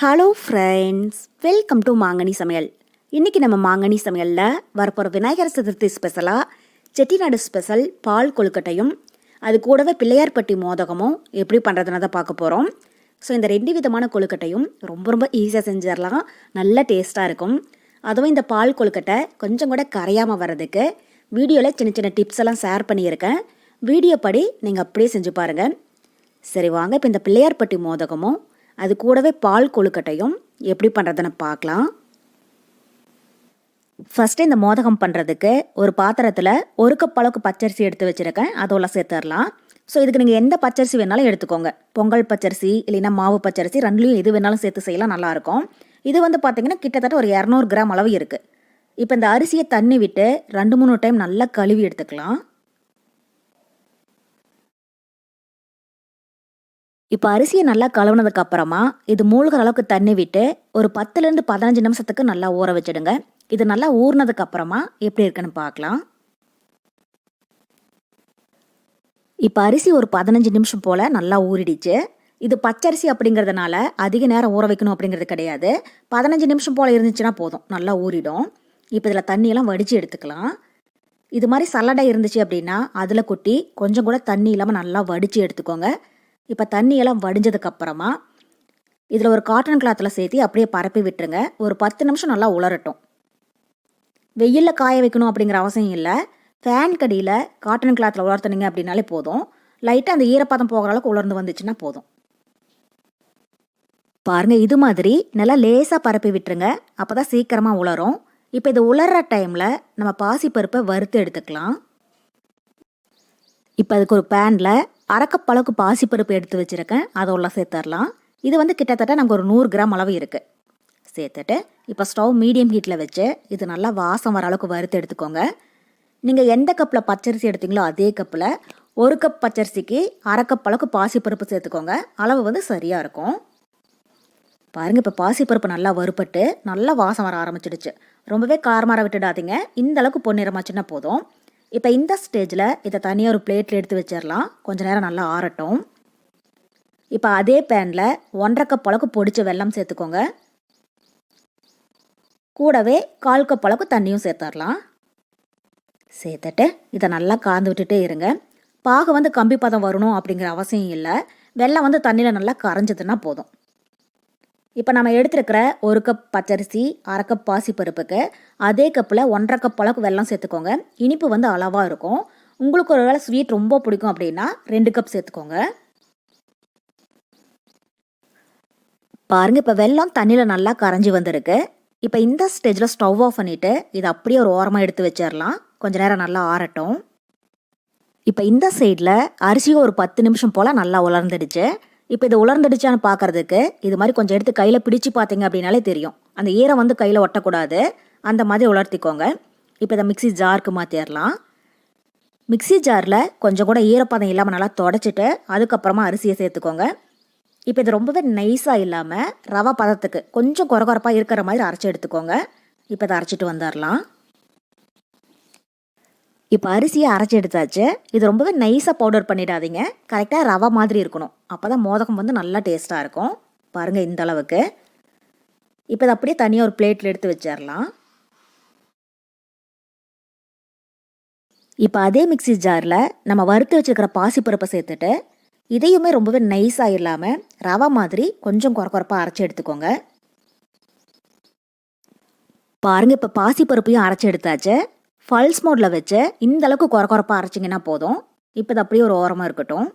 Hello friends welcome to மாங்கனி சமையல் இன்றைக்கி நம்ம மாங்கனி சமையலில் வரப்போகிற விநாயகர் சதுர்த்தி ஸ்பெஷலாக செட்டிநாடு ஸ்பெஷல் பால் கொழுக்கட்டையும் அது கூடவே பிள்ளையார்பட்டி மோதகமும் எப்படி பண்ணுறதுன்னு தான் பார்க்க போகிறோம் ஸோ இந்த ரெண்டு விதமான கொழுக்கட்டையும் ரொம்ப ரொம்ப ஈஸியாக செஞ்சிடலாம். நல்ல டேஸ்ட்டாக இருக்கும். அதுவும் இந்த பால் கொழுக்கட்டை கொஞ்சம் கூட கரையாமல் வர்றதுக்கு வீடியோவில் சின்ன சின்ன டிப்ஸ் எல்லாம் ஷேர் பண்ணியிருக்கேன். வீடியோ படி நீங்கள் அப்படியே செஞ்சு பாருங்கள் சரி வாங்க. இப்போ இந்த பிள்ளையார்பட்டி மோதகமும் அது கூடவே பால் கொழுக்கட்டையும் எப்படி பண்ணுறதுன்னு பார்க்கலாம். ஃபஸ்ட்டு இந்த மோதகம் பண்ணுறதுக்கு ஒரு பாத்திரத்தில் ஒரு கப் அளவுக்கு பச்சரிசி எடுத்து வச்சுருக்கேன். அதோட சேர்த்துடலாம். ஸோ இதுக்கு நீங்கள் எந்த பச்சரிசி வேணாலும் எடுத்துக்கோங்க. பொங்கல் பச்சரிசி இல்லைன்னா மாவு பச்சரிசி ரெண்டுலையும் எது வேணாலும் சேர்த்து செய்யலாம் நல்லாயிருக்கும் இது வந்து பார்த்தீங்கன்னா கிட்டத்தட்ட ஒரு இரநூறு கிராம் அளவு இருக்குது இப்போ இந்த அரிசியை தண்ணி விட்டு ரெண்டு மூணு டைம் நல்லா கழுவி எடுத்துக்கலாம். இப்போ அரிசியை நல்லா கழுவுனதுக்கு அப்புறமா இது மூழ்கிற அளவுக்கு தண்ணி விட்டு ஒரு பத்துலேருந்து பதினஞ்சு நிமிஷத்துக்கு நல்லா ஊற வச்சிடுங்க. இது நல்லா ஊறினதுக்கு அப்புறமா எப்படி இருக்குன்னு பார்க்கலாம். இப்போ அரிசி ஒரு பதினஞ்சு நிமிஷம் போல் நல்லா ஊறிடுச்சு. இது பச்சரிசி அப்படிங்கிறதுனால அதிக நேரம் ஊற வைக்கணும் அப்படிங்கிறது கிடையாது. பதினஞ்சு நிமிஷம் போல் இருந்துச்சுன்னா போதும். நல்லா ஊறிடும். இப்போ இதில் தண்ணியெல்லாம் வடித்து எடுத்துக்கலாம். இது மாதிரி சல்லடை இருந்துச்சு அப்படின்னா அதில் கொட்டி கொஞ்சம் கூட தண்ணி இல்லாமல் நல்லா வடித்து எடுத்துக்கோங்க. இப்போ தண்ணியெல்லாம் வடிஞ்சதுக்கு அப்புறமா இதில் ஒரு காட்டன் கிளாத்தில் சேர்த்து அப்படியே பரப்பி விட்டுருங்க. ஒரு பத்து நிமிஷம் நல்லா உலரட்டும். வெயிலில் காய வைக்கணும் அப்படிங்கிற அவசியம் இல்லை. ஃபேன் கடியில் காட்டன் கிளாத்தில் உலர்த்துனீங்க அப்படின்னாலே போதும். லைட்டாக அந்த ஈரப்பதம் போகிற அளவுக்கு உலர்ந்து வந்துச்சுன்னா போதும். பாருங்கள் இது மாதிரி நல்லா லேசாக பரப்பி விட்டுருங்க. அப்போ தான் சீக்கிரமாக உலரும். இப்போ இது உலர்ற டைமில் நம்ம பாசிப்பருப்பை வறுத்து எடுத்துக்கலாம். இப்போ அதுக்கு ஒரு பேனில் அரைக்கப்பளவுக்கு பாசிப்பருப்பு எடுத்து வச்சுருக்கேன். அதோட சேர்த்துடலாம் இது வந்து கிட்டத்தட்ட நமக்கு ஒரு நூறு கிராம் அளவு இருக்குது சேர்த்துட்டு இப்போ ஸ்டவ் மீடியம் ஹீட்டில் வச்சு இது நல்லா வாசம் வர அளவுக்கு வறுத்து எடுத்துக்கோங்க. நீங்கள் எந்த கப்பில் பச்சரிசி எடுத்தீங்களோ அதே கப்பில் ஒரு கப் பச்சரிசிக்கு அரை கப் அளவுக்கு பாசிப்பருப்பு சேர்த்துக்கோங்க. அளவு வந்து சரியாக இருக்கும். பாருங்கள் இப்போ பாசிப்பருப்பு நல்லா வறுபட்டு நல்லா வாசம் வர ஆரம்பிச்சிடுச்சு. ரொம்பவே காரமாக விட்டுடாதீங்க. இந்த அளவுக்கு பொன்னிறமாச்சுன்னா போதும். இப்போ இந்த ஸ்டேஜில் இதை தனியாக ஒரு பிளேட்டில் எடுத்து வச்சிடலாம் கொஞ்சம் நேரம் நல்லா ஆறட்டும். இப்போ அதே பேனில் ஒன்றரை கப் அளவுக்கு பொடிச்ச வெல்லம் சேர்த்துக்கோங்க. கூடவே கால் கப் அளவுக்கு தண்ணியும் சேர்த்துடலாம் சேர்த்துட்டு இதை நல்லா காந்து விட்டுட்டே இருங்க. பாகு வந்து கம்பி பதம் வரணும் அப்படிங்கிற அவசியம் இல்லை. வெள்ளம் வந்து தண்ணியில் நல்லா கரைஞ்சதுன்னா போதும். இப்போ நம்ம எடுத்துருக்கிற ஒரு கப் பச்சரிசி அரை கப் பாசிப்பருப்புக்கு அதே கப்பில் ஒன்றரை கப் அளவுக்கு வெல்லம் சேர்த்துக்கோங்க. இனிப்பு வந்து அளவாக இருக்கும். உங்களுக்கு ஒரு வேளை ஸ்வீட் ரொம்ப பிடிக்கும் அப்படின்னா ரெண்டு கப் சேர்த்துக்கோங்க. பாருங்கள் இப்போ வெல்லம் தண்ணியில் நல்லா கரைஞ்சி வந்திருக்கு. இப்போ இந்த ஸ்டேஜில் ஸ்டவ் ஆஃப் பண்ணிவிட்டு இதை அப்படியே ஒரு ஓரமாக எடுத்து வச்சிடலாம் கொஞ்சம் நேரம் நல்லா ஆறட்டும். இப்போ இந்த சைடில் அரிசியும் ஒரு பத்து நிமிஷம் போல் நல்லா உலர்ந்துடுச்சு. இப்போ இது உலர்ந்துடுச்சான்னு பார்க்கறதுக்கு இது மாதிரி கொஞ்சம் எடுத்து கையில் பிடிச்சு பார்த்தீங்க அப்படின்னாலே தெரியும். அந்த ஈரம் வந்து கையில் ஒட்டக்கூடாது. அந்த மாதிரி உலர்த்திக்கோங்க. இப்போ இதை மிக்ஸி ஜாருக்கு மாற்றிடலாம் மிக்ஸி ஜாரில் கொஞ்சம் கூட ஈரப்பதம் இல்லாமல் நல்லா தொடச்சிட்டு அதுக்கப்புறமா அரிசியை சேர்த்துக்கோங்க. இப்போ இது ரொம்பவே நைஸாக இல்லாமல் ரவை பதத்துக்கு கொஞ்சம் குறகுறப்பாக இருக்கிற மாதிரி அரைச்சி எடுத்துக்கோங்க. இப்போ இதை அரைச்சிட்டு வந்துடலாம். இப்போ அரிசியை அரைச்சி எடுத்தாச்சு. இது ரொம்பவே நைஸாக பவுடர் பண்ணிடாதீங்க. கரெக்டாக ரவை மாதிரி இருக்கணும். அப்போ தான் மோதகம் வந்து நல்லா டேஸ்ட்டாக இருக்கும். பாருங்கள் இந்த அளவுக்கு. இப்போ இதை அப்படியே தனியாக ஒரு பிளேட்டில் எடுத்து வச்சிடலாம். இப்போ அதே மிக்ஸி ஜாரில் நம்ம வறுத்து வச்சுருக்கிற பாசிப்பருப்பை சேர்த்துட்டு இதையுமே ரொம்பவே நைஸாக இல்லாமல் ரவை மாதிரி கொஞ்சம் குறக்குறப்பாக அரைச்சி எடுத்துக்கோங்க. பாருங்கள் இப்போ பாசிப்பருப்பையும் அரைச்சி எடுத்தாச்சு. ஃபல்ஸ் மோடில் வச்சு இந்த அளவுக்கு குறை குறப்பாக அரைச்சிங்கன்னா போதும். இப்போ இது அப்படியே ஒரு ஓரமாக இருக்கட்டும்.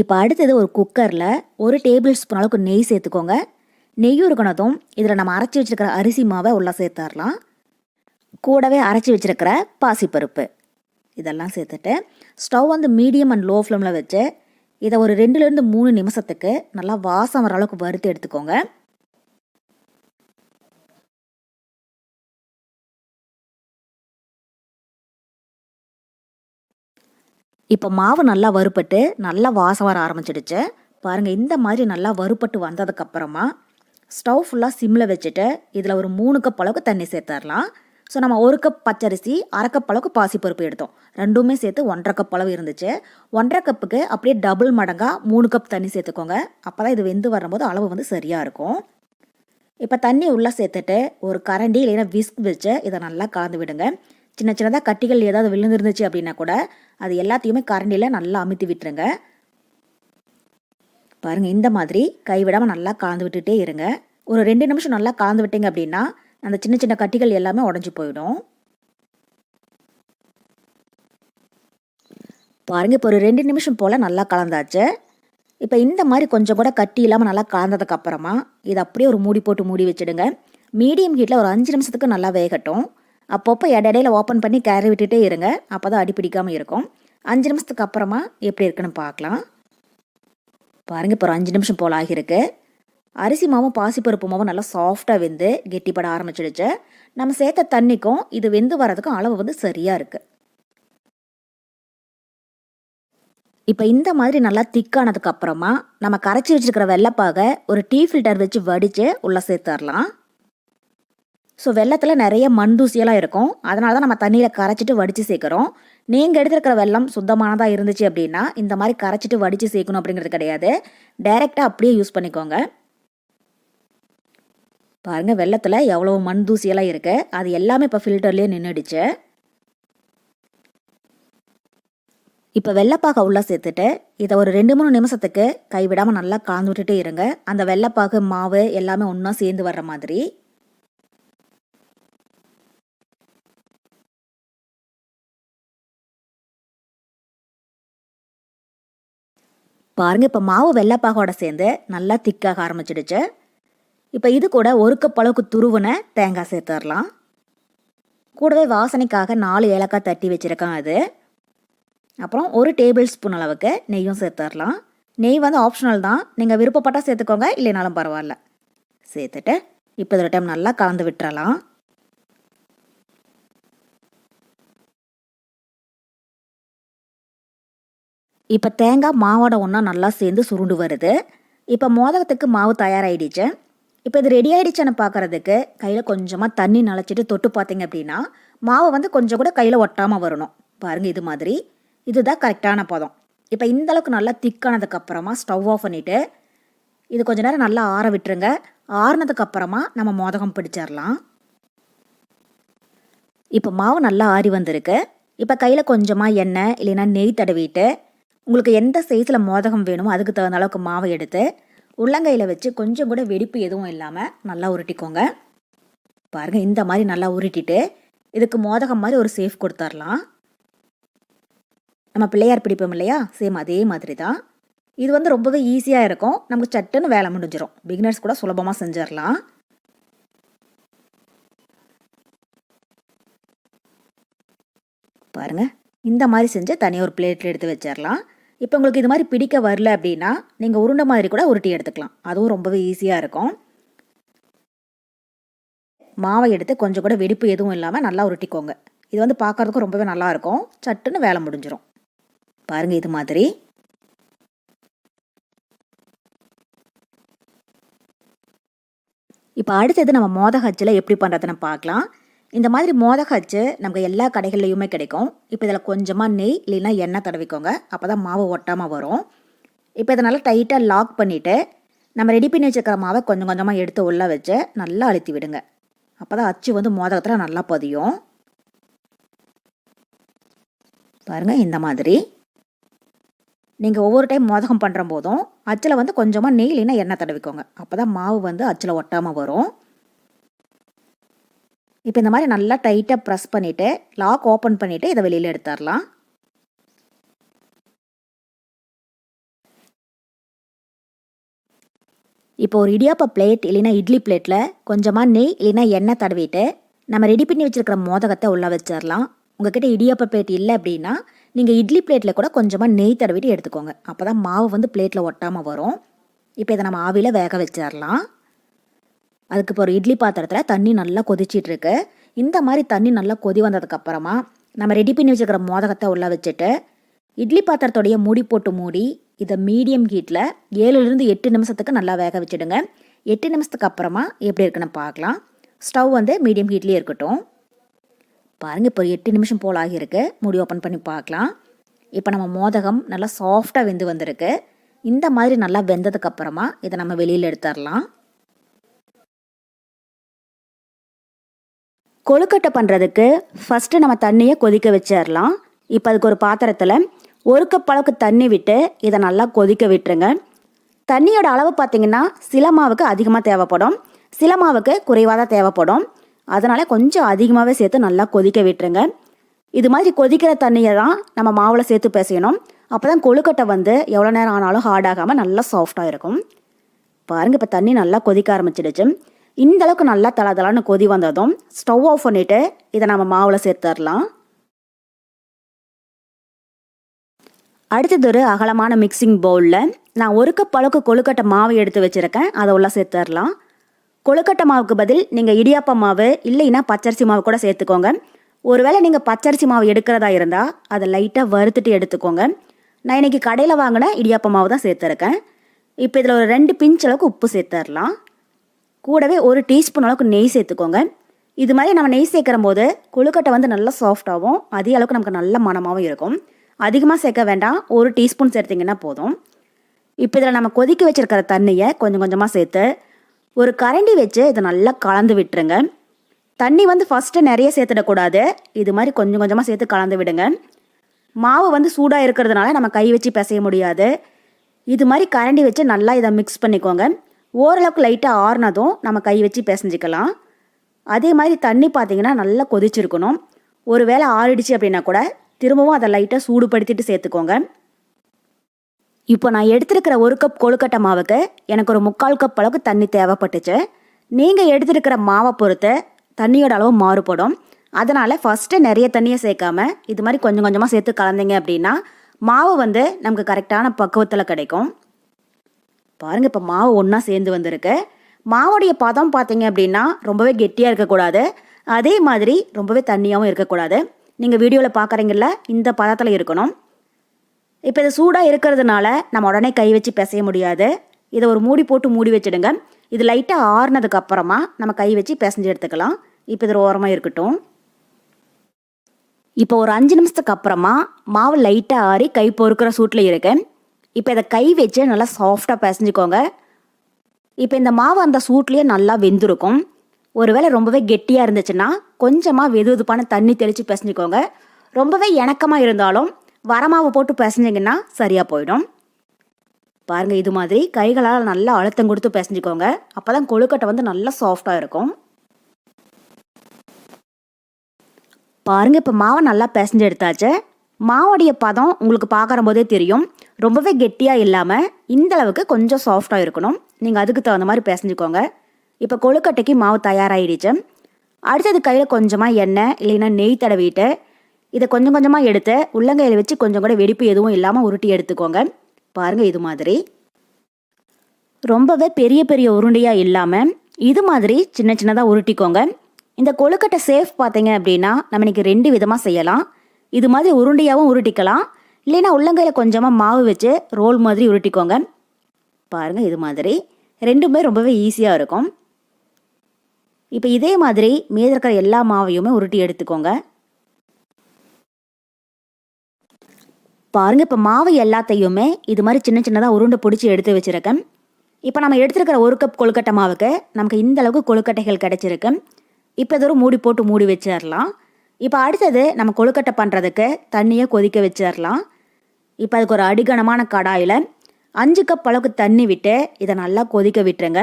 இப்போ அடுத்தது ஒரு குக்கரில் ஒரு டேபிள் ஸ்பூன் அளவுக்கு நெய் சேர்த்துக்கோங்க. நெய்யும் இருக்கணதும் இதில் நம்ம அரைச்சி வச்சுருக்கிற அரிசி மாவை உள்ளே சேர்த்துடலாம். கூடவே அரைச்சி வச்சுருக்கிற பாசிப்பருப்பு. இதெல்லாம் சேர்த்துட்டு ஸ்டவ் வந்து மீடியம் அண்ட் லோ ஃப்ளேமில் வச்சு இதை ஒரு ரெண்டுலேருந்து மூணு நிமிஷத்துக்கு நல்லா வாசம் வர அளவுக்கு வறுத்து எடுத்துக்கோங்க. இப்போ மாவு நல்லா வறுபட்டு நல்லா வாசம் வர ஆரம்பிச்சிடுச்சு. பாருங்கள் இந்த மாதிரி நல்லா வறுபட்டு வந்ததுக்கப்புறமா ஸ்டவ் ஃபுல்லாக சிம்மில் வச்சுட்டு இதில் ஒரு மூணு கப் அளவுக்கு தண்ணி சேர்த்துடலாம். ஸோ நம்ம ஒரு கப் பச்சரிசி அரை கப் அளவுக்கு பாசிப்பருப்பு எடுத்தோம். ரெண்டுமே சேர்த்து ஒன்றரை கப் அளவு இருந்துச்சு. ஒன்றரை கப்புக்கு அப்படியே டபுள் மடங்காக மூணு கப் தண்ணி சேர்த்துக்கோங்க. அப்போ தான் இது வெந்து வரும்போது அளவு வந்து சரியாக இருக்கும். இப்போ தண்ணி உள்ளே சேர்த்துட்டு ஒரு கரண்டி இல்லைன்னா விஸ்க் வச்சு இதை நல்லா கலந்து விடுங்க. சின்ன சின்னதாக கட்டிகள் ஏதாவது விழுந்துருந்துச்சு அப்படின்னா கூட அது எல்லாத்தையுமே கரண்டியில் நல்லா அமுத்தி விட்டுருங்க. பாருங்கள் இந்த மாதிரி கைவிடாமல் நல்லா கலந்து விட்டுட்டே இருங்க. ஒரு ரெண்டு நிமிஷம் நல்லா கலந்து விட்டீங்க அப்படின்னா அந்த சின்ன சின்ன கட்டிகள் எல்லாமே உடஞ்சி போயிடும். பாருங்கள் இப்போ ஒரு ரெண்டு நிமிஷம் போல் நல்லா கலந்தாச்சு. இப்போ இந்த மாதிரி கொஞ்சம் கூட கட்டி இல்லாமல் நல்லா கலந்ததுக்கப்புறமா இதை அப்படியே ஒரு மூடி போட்டு மூடி வச்சுடுங்க. மீடியம் ஹீட்டில் ஒரு அஞ்சு நிமிஷத்துக்கு நல்லா வேகட்டும். அப்பப்போ இடையில ஓப்பன் பண்ணி கேரி விட்டுட்டே இருங்க. அப்போ தான் அடி பிடிக்காமல் இருக்கும். அஞ்சு நிமிஷத்துக்கு அப்புறமா எப்படி இருக்குன்னு பார்க்கலாம். பாருங்கள் இப்போ ஒரு அஞ்சு நிமிஷம் போல் ஆகியிருக்கு. அரிசி மாவும் பாசிப்பருப்பு மாவும் நல்லா சாஃப்டாக வெந்து கெட்டிப்பட ஆரம்பிச்சிடுச்சு. நம்ம சேர்த்த தண்ணிக்கும் இது வெந்து வரதுக்கும் அளவு வந்து சரியாக இருக்குது இப்போ இந்த மாதிரி நல்லா திக்கானதுக்கு அப்புறமா நம்ம கரைச்சி வச்சிருக்கிற வெள்ளைப்பாக ஒரு டீ ஃபில்டர் வச்சு வடித்து உள்ளே சேர்த்துடலாம். ஸோ வெள்ளத்தில் நிறைய மண் தூசியெல்லாம் இருக்கும். அதனால தான் நம்ம தண்ணியில் கரைச்சிட்டு வடித்து சேர்க்குறோம். நீங்கள் எடுத்துருக்கிற வெள்ளம் சுத்தமானதாக இருந்துச்சு அப்படின்னா இந்த மாதிரி கரைச்சிட்டு வடித்து சேர்க்கணும் அப்படிங்கிறது கிடையாது. டைரெக்டாக அப்படியே யூஸ் பண்ணிக்கோங்க. பாருங்கள் வெள்ளத்தில் எவ்வளோ மண் தூசியெல்லாம் இருக்குது அது எல்லாமே இப்போ ஃபில்டர்லேயே நின்றுடுச்சு இப்போ வெள்ளைப்பாக உள்ளே சேர்த்துட்டு இதை ஒரு ரெண்டு மூணு நிமிஷத்துக்கு கைவிடாமல் நல்லா கலந்து விட்டுட்டே இருங்க. அந்த வெள்ளைப்பாகு மாவு எல்லாமே ஒன்றா சேர்ந்து வர்ற மாதிரி. பாருங்க இப்போ மாவு வெள்ளைப்பாகோட சேர்ந்து நல்லா திக்காக ஆரம்பிச்சிடுச்சு. இப்போ இது கூட ஒரு கப் அளவுக்கு துருவன தேங்காய் சேர்த்துடலாம். கூடவே வாசனைக்காக நாலு ஏலக்காய் தட்டி வச்சுருக்கேன் அது. அப்புறம் ஒரு டேபிள் ஸ்பூன் அளவுக்கு நெய்யும் சேர்த்துடலாம். நெய் வந்து ஆப்ஷனல் தான். நீங்கள் விருப்பப்பட்டால் சேர்த்துக்கோங்க இல்லைனாலும் பரவாயில்ல. சேர்த்துட்டு இப்போ இதில் டைம் நல்லா கலந்து விட்டுறலாம். இப்போ தேங்காய் மாவோட ஒன்றா நல்லா சேர்ந்து சுருண்டு வருது. இப்போ மோதகத்துக்கு மாவு தயாராகிடுச்சு இப்போ இது ரெடி ஆகிடுச்சான்னு பார்க்குறதுக்கு கையில் கொஞ்சமாக தண்ணி நனைச்சிட்டு தொட்டு பார்த்தீங்க அப்படின்னா மாவை வந்து கொஞ்சம் கூட கையில் ஒட்டாமல் வரணும். பாருங்கள் இது மாதிரி. இதுதான் கரெக்டான பதம். இப்போ இந்த அளவுக்கு நல்லா திக்கானதுக்கப்புறமா ஸ்டவ் ஆஃப் பண்ணிவிட்டு இது கொஞ்ச நேரம் நல்லா ஆற விட்டுருங்க. ஆறினதுக்கப்புறமா நம்ம மோதகம் பிடிச்சிடலாம் இப்போ மாவு நல்லா ஆறி வந்திருக்கு. இப்போ கையில் கொஞ்சமாக எண்ணெய் இல்லைன்னா நெய் தடவிட்டு உங்களுக்கு எந்த சைஸில் மோதகம் வேணுமோ அதுக்கு தகுந்த அளவுக்கு மாவை எடுத்து உள்ளங்கையில் வச்சு கொஞ்சம் கூட வெடிப்பு எதுவும் இல்லாமல் நல்லா உருட்டிக்கோங்க. பாருங்கள் இந்த மாதிரி நல்லா உருட்டிட்டு இதுக்கு மோதகம் மாதிரி ஒரு சேஃப் கொடுத்துர்லாம். நம்ம பிள்ளையார் பிடிப்போம் இல்லையா? சேம் அதே மாதிரி தான் இது வந்து ரொம்பவே ஈஸியாக இருக்கும். நமக்கு சட்டுன்னு வேலை முடிஞ்சிடும் பிகினர்ஸ் கூட சுலபமாக செஞ்சிடலாம் பாருங்கள் இந்த மாதிரி செஞ்சு தனியாக ஒரு பிளேட்டில் எடுத்து வச்சிடலாம் இப்போ உங்களுக்கு இது மாதிரி பிடிக்க வரல அப்படின்னா நீங்கள் உருண்டை மாதிரி கூட உருட்டி எடுத்துக்கலாம். அதுவும் ரொம்பவே ஈஸியாக இருக்கும். மாவை எடுத்து கொஞ்சம் கூட வெடிப்பு எதுவும் இல்லாமல் நல்லா உருட்டிக்கோங்க. இது வந்து பார்க்குறதுக்கும் ரொம்பவே நல்லாயிருக்கும் சட்டுன்னு வேலை முடிஞ்சிடும் பாருங்கள் இது மாதிரி. இப்போ அடுத்தது நம்ம மோதக அச்சில் எப்படி பண்ணுறதுன்னு பார்க்கலாம் இந்த மாதிரி மோதக அச்சு நமக்கு எல்லா கடைகள்லையுமே கிடைக்கும். இப்போ இதில் கொஞ்சமாக நெய் இல்லைன்னா எண்ணெய் தடவிக்கோங்க. அப்போ தான் மாவு ஒட்டாமல் வரும். இப்போ இதை நல்லா டைட்டாக லாக் பண்ணிவிட்டு நம்ம ரெடி பண்ணி வச்சுருக்கிற மாவை கொஞ்சம் கொஞ்சமாக எடுத்து உள்ளே வச்சு நல்லா அழுத்தி விடுங்க. அப்போ தான் அச்சு வந்து மோதகத்தில் நல்லா பதியும். பாருங்கள் இந்த மாதிரி. நீங்கள் ஒவ்வொரு டைம் மோதகம் பண்ணுற போதும் அச்சில் வந்து கொஞ்சமாக நெய் இல்லைன்னா எண்ணெய் தடவிக்கோங்க. அப்போ தான் மாவு வந்து அச்சில் ஒட்டாமல் வரும். இப்போ இந்த மாதிரி நல்லா டைட்டாக ப்ரெஸ் பண்ணிவிட்டு லாக் ஓப்பன் பண்ணிவிட்டு இதை வெளியில் எடுத்துடலாம். இப்போ ஒரு இடியாப்ப பிளேட் இல்லைன்னா இட்லி பிளேட்டில் கொஞ்சமாக நெய் இல்லைன்னா எண்ணெய் தடவிட்டு நம்ம ரெடி பண்ணி வச்சுருக்கிற மோதகத்தை உள்ளே வச்சிடலாம். உங்ககிட்ட இடியாப்ப பிளேட் இல்லை அப்படின்னா நீங்கள் இட்லி பிளேட்டில் கூட கொஞ்சமாக நெய் தடவிட்டு எடுத்துக்கோங்க. அப்போ தான் மாவு வந்து பிளேட்டில் ஒட்டாமல் வரும். இப்போ இதை நம்ம ஆவியில் வேக வச்சிடலாம். அதுக்கு இப்போ ஒரு இட்லி பாத்திரத்தில் தண்ணி நல்லா கொதிச்சிட்ருக்கு. இந்த மாதிரி தண்ணி நல்லா கொதி வந்ததுக்கப்புறமா நம்ம ரெடி பண்ணி வச்சுக்கிற மோதகத்தை உள்ளே வச்சுட்டு இட்லி பாத்திரத்தோடைய மூடி போட்டு மூடி இதை மீடியம் ஹீட்டில் ஏழுலேருந்து எட்டு நிமிஷத்துக்கு நல்லா வேக வச்சுடுங்க. எட்டு நிமிஷத்துக்கு அப்புறமா எப்படி இருக்குன்னு பார்க்கலாம். ஸ்டவ் வந்து மீடியம் ஹீட்லேயே இருக்கட்டும். பாருங்கள் இப்போ ஒரு எட்டு நிமிஷம் போல் ஆகியிருக்கு. முடி ஓப்பன் பண்ணி பார்க்கலாம். இப்போ நம்ம மோதகம் நல்லா சாஃப்டாக வெந்து வந்திருக்கு. இந்த மாதிரி நல்லா வெந்ததுக்கப்புறமா இதை நம்ம வெளியில் எடுத்துடலாம். கொழுக்கட்டை பண்ணுறதுக்கு ஃபஸ்ட்டு நம்ம தண்ணியை கொதிக்க வச்சிடலாம் இப்போ அதுக்கு ஒரு பாத்திரத்தில் ஒரு கப் அளவுக்கு தண்ணி விட்டு இதை நல்லா கொதிக்க விட்டுருங்க. தண்ணியோட அளவு பார்த்தீங்கன்னா சில மாவுக்கு அதிகமாக தேவைப்படும். சில மாவுக்கு குறைவாக தான் தேவைப்படும். அதனால் கொஞ்சம் அதிகமாகவே சேர்த்து நல்லா கொதிக்க விட்டுருங்க. இது மாதிரி கொதிக்கிற தண்ணியை தான் நம்ம மாவில் சேர்த்து பிசையணும் அப்போ தான் கொழுக்கட்டை வந்து எவ்வளோ நேரம் ஆனாலும் ஹார்ட் ஆகாமல் நல்லா சாஃப்டாக இருக்கும். பாருங்கள் இப்போ தண்ணி நல்லா கொதிக்க ஆரம்பிச்சிடுச்சு. இந்த அளவுக்கு நல்லா தள தளன்னு கொதி வந்ததும் ஸ்டவ் ஆஃப் பண்ணிவிட்டு இதை நம்ம மாவில் சேர்த்துடலாம். அடுத்தது ஒரு அகலமான மிக்சிங் பவுலில் நான் ஒரு கப் அளவுக்கு கொழுக்கட்டை மாவு எடுத்து வச்சுருக்கேன். அதை உள்ள சேர்த்துடலாம். கொழுக்கட்டை மாவுக்கு பதில் நீங்கள் இடியாப்ப மாவு இல்லைன்னா பச்சரிசி மாவு கூட சேர்த்துக்கோங்க. ஒருவேளை நீங்கள் பச்சரிசி மாவு எடுக்கிறதா இருந்தால் அதை லைட்டாக வறுத்துட்டு எடுத்துக்கோங்க. நான் இன்றைக்கி கடையில் வாங்கின இடியாப்ப மாவு தான் சேர்த்துருக்கேன். இப்போ இதில் ஒரு ரெண்டு பிஞ்ச் அளவுக்கு உப்பு சேர்த்துடலாம். கூடவே ஒரு டீஸ்பூன் அளவுக்கு நெய் சேர்த்துக்கோங்க. இது மாதிரி நம்ம நெய் சேர்க்குற போது கொழுக்கட்டை வந்து நல்லா சாஃப்டாகவும் அதே அளவுக்கு நமக்கு நல்ல மனமாகவும் இருக்கும். அதிகமாக சேர்க்க வேண்டாம் ஒரு டீஸ்பூன் சேர்த்திங்கன்னா போதும். இப்போ இதில் நம்ம கொதிக்க வச்சுருக்கிற தண்ணியை கொஞ்சம் கொஞ்சமாக சேர்த்து ஒரு கரண்டி வச்சு இதை நல்லா கலந்து விட்டுருங்க. தண்ணி வந்து ஃபஸ்ட்டு நிறைய சேர்த்துடக்கூடாது. இது மாதிரி கொஞ்சம் கொஞ்சமாக சேர்த்து கலந்து விடுங்க. மாவு வந்து சூடாக இருக்கிறதுனால நம்ம கை வச்சு பிசைய முடியாது. இது மாதிரி கரண்டி வச்சு நல்லா இதை மிக்ஸ் பண்ணிக்கோங்க. ஓரளவுக்கு லைட்டாக ஆறுனதும் நம்ம கை வச்சு பிசைஞ்சிக்கலாம். அதே மாதிரி தண்ணி பார்த்தீங்கன்னா நல்லா கொதிச்சிருக்கணும். ஒரு வேளை ஆறிடுச்சு அப்படின்னா கூட திரும்பவும் அதை லைட்டாக சூடுபடுத்திட்டு சேர்த்துக்கோங்க. இப்போ நான் எடுத்திருக்கிற ஒரு கப் கொழுக்கட்டை மாவுக்கு எனக்கு ஒரு முக்கால் கப் அளவுக்கு தண்ணி தேவைப்பட்டுச்சு. நீங்கள் எடுத்திருக்கிற மாவை பொறுத்து தண்ணியோட அளவு மாறுபடும். அதனால் ஃபஸ்ட்டு நிறைய தண்ணியை சேர்க்காம இது மாதிரி கொஞ்சம் கொஞ்சமாக சேர்த்து கலந்தீங்க அப்படின்னா மாவு வந்து நமக்கு கரெக்டான பக்குவத்தில் கிடைக்கும். பாருங்கள் இப்போ மாவு ஒன்றா சேர்ந்து வந்திருக்கு. மாவுடைய பதம் பார்த்தீங்க அப்படின்னா ரொம்பவே கெட்டியாக இருக்கக்கூடாது. அதே மாதிரி ரொம்பவே தண்ணியாகவும் இருக்கக்கூடாது. நீங்கள் வீடியோவில் பார்க்குறீங்கள இந்த பதத்தில் இருக்கணும். இப்போ இது சூடாக இருக்கிறதுனால நம்ம உடனே கை வச்சு பிசைய முடியாது. இதை ஒரு மூடி போட்டு மூடி வச்சுடுங்க. இது லைட்டாக ஆறுனதுக்கு அப்புறமா நம்ம கை வச்சு பிசைஞ்சு எடுத்துக்கலாம். இப்போ இது ஓரமாக இருக்கட்டும். இப்போ ஒரு அஞ்சு நிமிஷத்துக்கு அப்புறமா மாவு லைட்டாக ஆறி கை பொறுக்கிற சூட்டில் இருக்கேன். இப்போ இதை கை வச்சு நல்லா சாஃப்டாக பிசைஞ்சுக்கோங்க. இப்போ இந்த மாவு அந்த சூட்லேயே நல்லா வெந்திருக்கும். ஒருவேளை ரொம்பவே கெட்டியாக இருந்துச்சுன்னா கொஞ்சமாக வெது வெதுப்பான தண்ணி தெளித்து பிசைஞ்சுக்கோங்க. ரொம்பவே இணக்கமாக இருந்தாலும் வரமாவு போட்டு பிசைஞ்சிங்கன்னா சரியாக போயிடும். பாருங்கள் இது மாதிரி கைகளால் நல்லா அழுத்தம் கொடுத்து பிசைஞ்சுக்கோங்க. அப்போ தான் கொழுக்கட்டை வந்து நல்லா சாஃப்டாக இருக்கும். பாருங்கள் இப்போ மாவை நல்லா பிசைஞ்சு எடுத்தாச்சு. மாவுடைய பதம் உங்களுக்கு பார்க்குற போதே தெரியும். ரொம்பவே கெட்டியாக இல்லாமல் இந்த அளவுக்கு கொஞ்சம் சாஃப்டாக இருக்கணும். நீங்கள் அதுக்கு தகுந்த மாதிரி பிசைஞ்சுக்கோங்க. இப்போ கொழுக்கட்டைக்கு மாவு தயாராகிடுச்சு அடுத்தது கையில் கொஞ்சமாக எண்ணெய் இல்லைன்னா நெய் தடவிட்டு இதை கொஞ்சம் கொஞ்சமாக எடுத்து உள்ளங்கையில் வச்சு கொஞ்சம் கூட வெடிப்பு எதுவும் இல்லாமல் உருட்டி எடுத்துக்கோங்க. பாருங்கள் இது மாதிரி. ரொம்பவே பெரிய பெரிய உருண்டையாக இல்லாமல் இது மாதிரி சின்ன சின்னதாக உருட்டிக்கோங்க. இந்த கொழுக்கட்டை சேஃப் பார்த்தீங்க அப்படின்னா நம்ம இன்னைக்கு ரெண்டு விதமாக செய்யலாம். இது மாதிரி உருண்டையாகவும் உருட்டிக்கலாம். இல்லைன்னா உள்ளங்கையில் கொஞ்சமாக மாவு வச்சு ரோல் மாதிரி உருட்டிக்கோங்க. பாருங்கள் இது மாதிரி. ரெண்டுமே ரொம்பவே ஈஸியாக இருக்கும். இப்போ இதே மாதிரி மீதி இருக்கிற எல்லா மாவையுமே உருட்டி எடுத்துக்கோங்க. பாருங்கள் இப்போ மாவு எல்லாத்தையுமே இது மாதிரி சின்ன சின்னதாக உருண்டை பிடிச்சி எடுத்து வச்சுருக்கேன். இப்போ நம்ம எடுத்துருக்கிற ஒரு கப் கொழுக்கட்டை மாவுக்கு நமக்கு இந்த அளவுக்கு கொழுக்கட்டைகள் கிடச்சிருக்கு. இப்போ இது ஒரு மூடி போட்டு மூடி வச்சிடலாம் இப்போ அடுத்தது நம்ம கொழுக்கட்டை பண்ணுறதுக்கு தண்ணியை கொதிக்க வச்சிடலாம் இப்போ அதுக்கு ஒரு அடிகனமான கடாயில் அஞ்சு கப் அளவுக்கு தண்ணி விட்டு இதை நல்லா கொதிக்க விட்டுருங்க.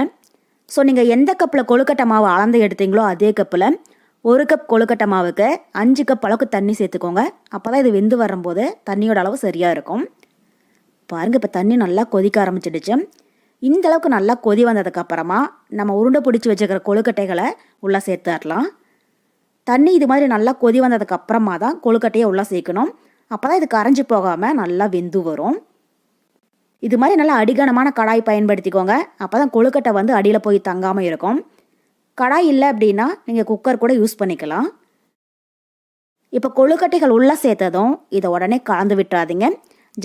ஸோ நீங்கள் எந்த கப்பில் கொழுக்கட்டை மாவு அளந்து எடுத்தீங்களோ அதே கப்பில் ஒரு கப் கொழுக்கட்டை மாவுக்கு அஞ்சு கப் அளவுக்கு தண்ணி சேர்த்துக்கோங்க. அப்போ தான் இது வெந்து வரும்போது தண்ணியோட அளவு சரியாக இருக்கும். பாருங்கள் இப்போ தண்ணி நல்லா கொதிக்க ஆரம்பிச்சிடுச்சு. இந்த அளவுக்கு நல்லா கொதி வந்ததுக்கப்புறமா நம்ம உருண்டை பிடிச்சி வச்சுக்கிற கொழுக்கட்டைகளை உள்ளே சேர்த்துடலாம் தண்ணி இது மாதிரி நல்லா கொதி வந்ததுக்கப்புறமா தான் கொழுக்கட்டையை உள்ளே சேர்க்கணும். அப்போ தான் இது கரைஞ்சி போகாமல் நல்லா வெந்து வரும். இது மாதிரி நல்லா அடிகனமான கடாய் பயன்படுத்திக்கோங்க. அப்போ தான் கொழுக்கட்டை வந்து அடியில் போய் தங்காமல் இருக்கும். கடாய் இல்லை அப்படின்னா நீங்கள் குக்கர் கூட யூஸ் பண்ணிக்கலாம். இப்போ கொழுக்கட்டைகள் உள்ளே சேர்த்ததும் இதை உடனே கலந்து விட்டுறாதீங்க.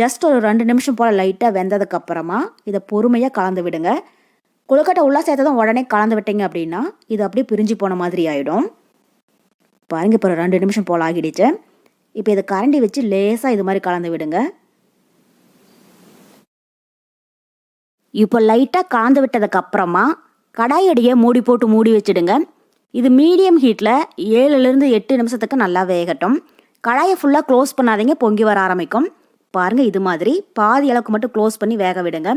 ஜஸ்ட் ஒரு ரெண்டு நிமிஷம் போல் லைட்டாக வெந்ததுக்கப்புறமா இதை பொறுமையாக கலந்து விடுங்க. கொழுக்கட்டை உள்ளே சேர்த்ததும் உடனே கலந்து விட்டீங்க அப்படின்னா இது அப்படியே பிரிஞ்சு போன மாதிரி ஆகிடும் பாருங்க இப்போ ஒரு ரெண்டு நிமிஷம் போல் ஆகிடுச்சு. இப்போ இதை கரண்டி வச்சு லேசாக இது மாதிரி கலந்து விடுங்க. இப்போ லைட்டாக கலந்து விட்டதுக்கு அப்புறமா கடாயடியை மூடி போட்டு மூடி வச்சுடுங்க. இது மீடியம் ஹீட்டில் ஏழுலேருந்து எட்டு நிமிஷத்துக்கு நல்லா வேகட்டும். கடாயை ஃபுல்லாக க்ளோஸ் பண்ணாதீங்க பொங்கி வர ஆரம்பிக்கும். பாருங்கள் இது மாதிரி பாதி அளவுக்கு மட்டும் க்ளோஸ் பண்ணி வேக விடுங்க.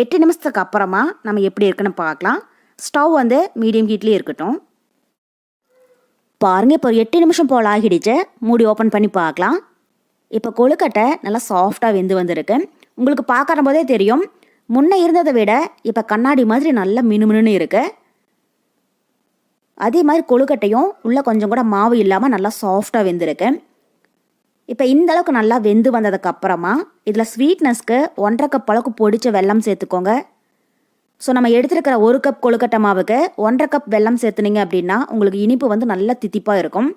எட்டு நிமிஷத்துக்கு அப்புறமா நம்ம எப்படி இருக்குன்னு பார்க்கலாம். ஸ்டவ் வந்து மீடியம் ஹீட்லேயே இருக்கட்டும். பாருங்கள் இப்போ எட்டு நிமிஷம் போல் ஆகிடுச்சு. மூடி ஓப்பன் பண்ணி பார்க்கலாம். இப்போ கொழுக்கட்டை நல்லா சாஃப்டாக வெந்து வந்திருக்கு. உங்களுக்கு பார்க்கற போதே தெரியும். முன்ன இருந்ததை விட இப்போ கண்ணாடி மாதிரி நல்லா மினுமினுன்னு இருக்குது அதே மாதிரி கொழுக்கட்டையும் உள்ளே கொஞ்சம் கூட மாவு இல்லாமல் நல்லா சாஃப்டாக வெந்திருக்கு. இப்போ இந்த அளவுக்கு நல்லா வெந்து வந்ததுக்கப்புறமா இதில் ஸ்வீட்னஸ்க்கு ஒன்றரை கப் அளவுக்கு பொடிச்ச வெல்லம் சேர்த்துக்கோங்க. ஸோ நம்ம எடுத்துருக்கிற ஒரு கப் கொழுக்கட்டை மாவுக்கு ஒன்றரை கப் வெல்லம் சேர்த்துனீங்க அப்படின்னா உங்களுக்கு இனிப்பு வந்து நல்லா தித்திப்பாக இருக்கும்.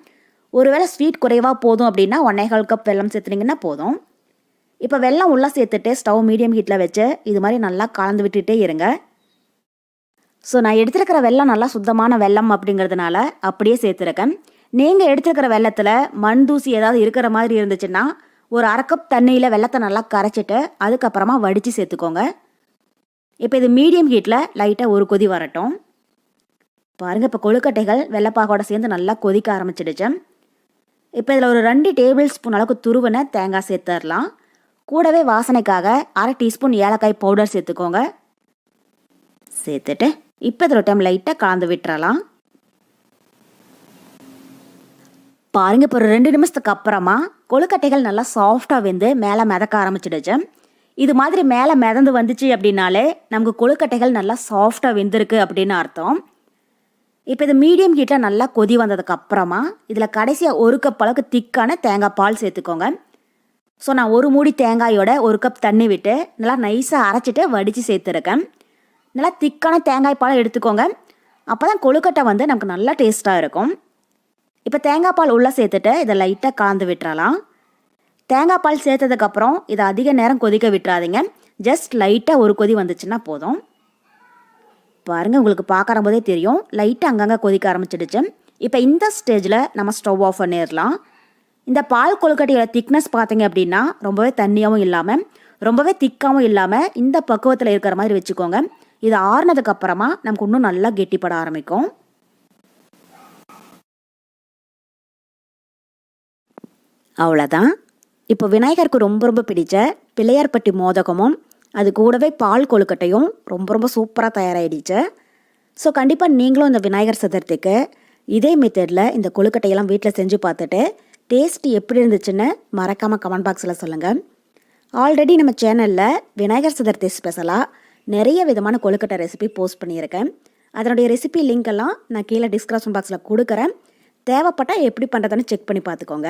ஒருவேளை ஸ்வீட் குறைவாக போதும் அப்படின்னா ஒன்னே கால் கப் வெல்லம் சேர்த்துனீங்கன்னா போதும். இப்போ வெல்லம் உள்ளே சேர்த்துட்டு ஸ்டவ் மீடியம் ஹீட்டில் வச்சு இது மாதிரி நல்லா கலந்து விட்டுட்டே இருங்க. ஸோ நான் எடுத்துருக்கிற வெல்லம் நல்லா சுத்தமான வெல்லம் அப்படிங்கிறதுனால அப்படியே சேர்த்துருக்கேன். நீங்கள் எடுத்துருக்கிற வெள்ளத்தில் மண் தூசி ஏதாவது இருக்கிற மாதிரி இருந்துச்சுன்னா ஒரு அரை கப் தண்ணியில் வெள்ளத்தை நல்லா கரைச்சிட்டு அதுக்கப்புறமா வடித்து சேர்த்துக்கோங்க. இப்போ இது மீடியம் ஹீட்டில் லைட்டாக ஒரு கொதி வரட்டும். பாருங்கள் இப்போ கொழுக்கட்டைகள் வெள்ளைப்பாகோட சேர்ந்து நல்லா கொதிக்க ஆரம்பிச்சிடுச்சு. இப்போ இதில் ஒரு ரெண்டு டேபிள் ஸ்பூன் அளவுக்கு துருவின தேங்காய் சேர்த்துடலாம். கூடவே வாசனைக்காக அரை டீஸ்பூன் ஏலக்காய் பவுடர் சேர்த்துக்கோங்க. சேர்த்துட்டு இப்போ இதில் டைம் லைட்டாக கலந்து விட்டுறலாம். பாருங்கள் இப்போ ஒரு ரெண்டு நிமிஷத்துக்கு அப்புறமா கொழுக்கட்டைகள் நல்லா சாஃப்டாக வெந்து மேலே மிதக்க ஆரம்பிச்சிடுச்சு. இது மாதிரி மேலே மிதந்து வந்துச்சு அப்படின்னாலே நமக்கு கொழுக்கட்டைகள் நல்லா சாஃப்டாக வெந்திருக்கு அப்படின்னு அர்த்தம். இப்போ இது மீடியம் ஹீட்டில் நல்லா கொதி வந்ததுக்கு அப்புறமா இதில் கடைசியாக ஒரு கப் அளவுக்கு திக்கான தேங்காய் பால் சேர்த்துக்கோங்க. ஸோ நான் ஒரு மூடி தேங்காயோட ஒரு கப் தண்ணி விட்டு நல்லா நைஸாக அரைச்சிட்டு வடித்து சேர்த்துருக்கேன். நல்லா திக்கான தேங்காய் பால் எடுத்துக்கோங்க. அப்போ தான் கொழுக்கட்டை வந்து நமக்கு நல்லா டேஸ்ட்டாக இருக்கும். இப்போ தேங்காய் பால் உள்ளே சேர்த்துட்டு இதை லைட்டாக கலந்து விட்டுறலாம். தேங்காய் பால் சேர்த்ததுக்கப்புறம் இதை அதிக நேரம் கொதிக்க விட்டுறாதீங்க. ஜஸ்ட் லைட்டாக ஒரு கொதி வந்துச்சுன்னா போதும். பாருங்கள் உங்களுக்கு பார்க்குற போதே தெரியும். லைட்டாக அங்கங்கே கொதிக்க ஆரம்பிச்சிடுச்சு. இப்போ இந்த ஸ்டேஜில் நம்ம ஸ்டவ் ஆஃப் பண்ணிடலாம். இந்த பால் கொழுக்கட்டையோட திக்னஸ் பார்த்தீங்க அப்படின்னா ரொம்பவே தண்ணியாகவும் இல்லாமல் ரொம்பவே திக்காகவும் இல்லாமல் இந்த பக்குவத்தில் இருக்கிற மாதிரி வச்சுக்கோங்க. இது ஆறுனதுக்கப்புறமா நமக்கு இன்னும் நல்லா கெட்டிப்பட ஆரம்பிக்கும். அவ்வளோதான் இப்போ விநாயகருக்கு ரொம்ப ரொம்ப பிடிச்ச பிள்ளையார்பட்டி மோதகமும் அது கூடவே பால் கொழுக்கட்டையும் ரொம்ப ரொம்ப சூப்பராக தயாராகிடுச்சு ஸோ கண்டிப்பாக நீங்களும் இந்த விநாயகர் சதுர்த்திக்கு இதே மெத்தடில் இந்த கொழுக்கட்டையெல்லாம் வீட்டில் செஞ்சு பார்த்துட்டு டேஸ்ட் எப்படி இருந்துச்சுன்னு மறக்காமல் கமெண்ட் பாக்ஸில் சொல்லுங்கள் ஆல்ரெடி நம்ம சேனலில் விநாயகர் சதுர்த்தி ஸ்பெஷலாக நிறைய விதமான கொழுக்கட்டை ரெசிபி போஸ்ட் பண்ணியிருக்கேன். அதனுடைய ரெசிபி லிங்க் எல்லாம் நான் கீழே டிஸ்கிரிப்ஷன் பாக்ஸில் கொடுக்குறேன். தேவைப்பட்டால் எப்படி பண்ணுறதுன்னு செக் பண்ணி பார்த்துக்கோங்க.